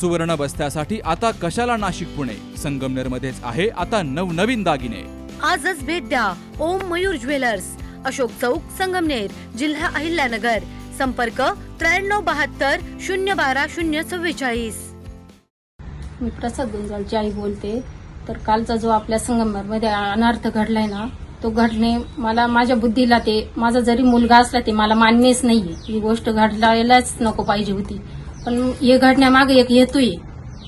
सुवर्ण बस्त्यासाठी आता कशाला नाशिक पुणे? संगमनेर मध्येच आहे आता नवनवीन दागिने. आजच भेट द्या ओम मयूर ज्वेलर्स. अशोक चौक संगमनेर जिल्हा अहिल्यानगर. संपर्क त्र्याण्णव बहात्तर शून्य बारा शून्य चव्वेचाळीस. मी प्रसाद गुंजाळची आई बोलते. तर कालचा जो आपल्या संगमरमध्ये अनर्थ घडलाय ना तो घडणे मला माझ्या बुद्धीला ते माझा जरी मुलगा असला ते मला मान्यच नाहीये. ही गोष्ट घडलायलाच नको पाहिजे होती. पण हे घडण्यामागे एक हेतू आहे.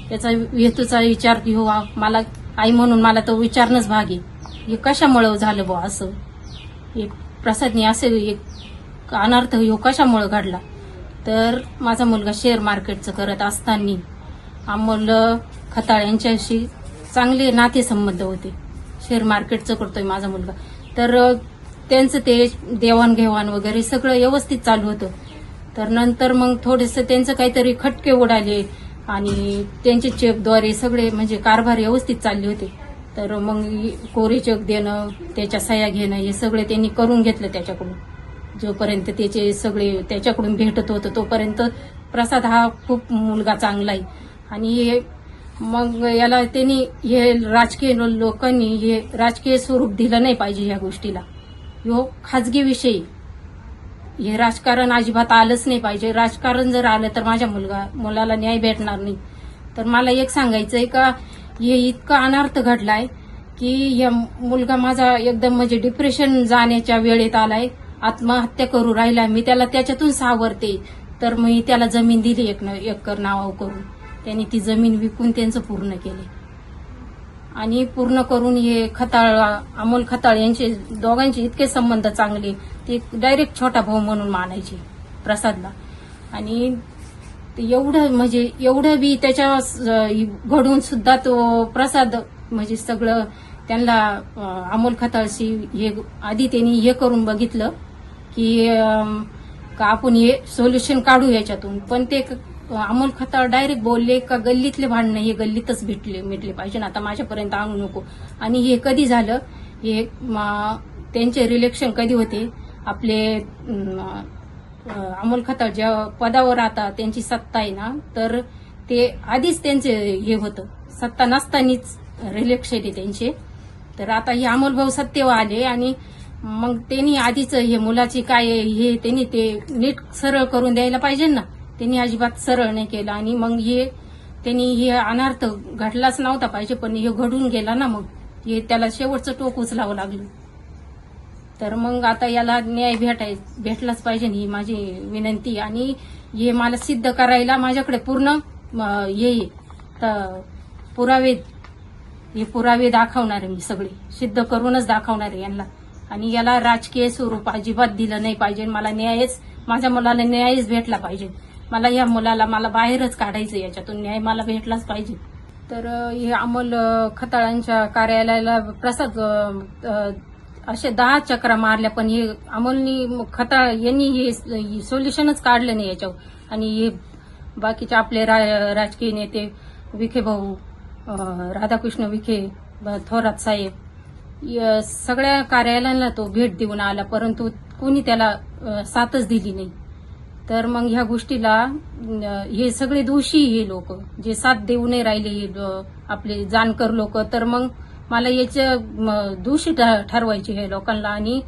त्याचा हेतूचा विचार की हो मला आई म्हणून मला तो विचारणंच भागे हे कशामुळं झालं बुवा असं? एक प्रसादने असे एक अनर्थ ह्यो कशामुळं घडला? तर माझा मुलगा शेअर मार्केटचं करत असताना अमोल खताळ यांच्याशी चांगले नातेसंबंध होते. शेअर मार्केटचं करतोय माझा मुलगा. तर त्यांचं ते देवाणघेवाण वगैरे सगळं व्यवस्थित चालू होतं. तर नंतर मग थोडेसे त्यांचं काहीतरी खटके उडाले आणि त्यांचे चेकद्वारे सगळे म्हणजे कारभार व्यवस्थित चालले होते. तर मग कोरे चेक देणं त्याच्या सह्या घेणं हे सगळे त्यांनी करून घेतलं त्याच्याकडून. जोपर्यंत त्याचे सगळे त्याच्याकडून भेटत होतं तोपर्यंत प्रसाद हा खूप मुलगा चांगला आहे. आणि हे मग याला त्यांनी हे राजकीय लोकांनी हे राजकीय स्वरूप दिलं नाही पाहिजे ह्या गोष्टीला. ह्यो खाजगी विषयी. हे राजकारण अजिबात आलंच नाही पाहिजे. राजकारण जर आलं तर माझ्या मुलगा मुलाला न्याय भेटणार नाही. तर मला एक सांगायचंय का हे इतका अनर्थ घडलाय की या मुलगा माझा एकदम म्हणजे डिप्रेशन जाण्याच्या वेळेत आलाय. आत्महत्या करू राहिला मी त्याला त्याच्यातून सावरते. तर मी त्याला जमीन दिली एक न- एकर नावावर करून. त्यांनी ती जमीन विकून त्यांचं पूर्ण केले आणि पूर्ण करून हे खताळ अमोल खताळ यांचे दोघांचे इतके संबंध चांगले ते डायरेक्ट छोटा भाऊ म्हणून मानायचे प्रसादला. आणि एवढं म्हणजे एवढं बी त्याच्या घडून सुद्धा तो प्रसाद म्हणजे सगळं त्यांना अमोल खताळशी हे आधी त्यांनी हे करून बघितलं की का आपण हे सोल्युशन काढू याच्यातून. पण ते क- अमोल खताळ डायरेक्ट बोलले का गल्लीतले भांडणं हे गल्लीतच भेटले मिटले पाहिजे आता माझ्यापर्यंत आणू नको. आणि हे कधी झालं? हे त्यांचे रिलेक्शन कधी होते? आपले अमोल खताळ ज्या पदावर आता त्यांची सत्ता आहे ना तर ते आधीच त्यांचे हे होतं. सत्ता नसतानीच रिलेक्शन आहे त्यांचे. तर आता हे अमोल भाऊ सत्तेवर आले आणि मग त्यांनी आधीच हे मुलाची काय हे त्यांनी ते नीट सरळ करून द्यायला पाहिजे ना. त्यांनी अजिबात सरळ नाही केलं. आणि मग हे त्यांनी हे अनर्थ घडलाच नव्हता पाहिजे पण हे घडून गेला ना मग. हे त्याला शेवटचं टोक उचलावं लागलं. तर मग आता याला न्याय भेटाय भेटलाच पाहिजे ही माझी विनंती. आणि हे मला सिद्ध करायला माझ्याकडे पूर्ण हे पुरावे हे पुरावे दाखवणार आहे मी सगळे. सिद्ध करूनच दाखवणार आहे यांना. आणि याला राजकीय स्वरूप अजिबात दिलं नाही पाहिजे. मला न्यायच माझ्या मुलाला न्यायच भेटला पाहिजे. मला या मुलाला मला बाहेरच काढायचं याच्यातून. न्याय मला भेटलाच पाहिजे. तर हे अमोल खताळांच्या कार्यालयाला प्रसाद असे दहा चक्रा मारल्या पण हे अमोलनी खताळ यांनी हे सोल्युशनच काढलं नाही याच्यावर. आणि हे बाकीचे आपले रा- राजकीय नेते विखे भाऊ राधाकृष्ण विखे थोरात साहेब सगळ्या कार्यालयाला तो भेट देऊन आला परंतु कोणी त्याला साथच दिली नाही. तर मग ह्या गोष्टीला हे सगळे दोषी हे लोक जे साथ देऊ नाही राहिले हे आपले जाणकर लोक. तर मग मला याच्या दोषी ठ- ठरवायचे हे लोकांना. आणि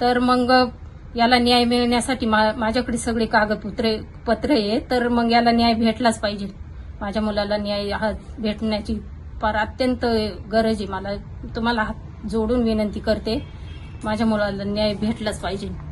तर मग याला न्याय मिळण्यासाठी मा- माझ्याकडे सगळे कागदपत्रे पत्र आहे तर मग याला न्याय भेटलाच पाहिजे. माझ्या मुलाला न्याय हा भेटण्याची फार अत्यंत गरज आहे. मला तुम्हाला हात जोडून विनंती करते. माझ्या मुलाला न्याय भेटलाच पाहिजे.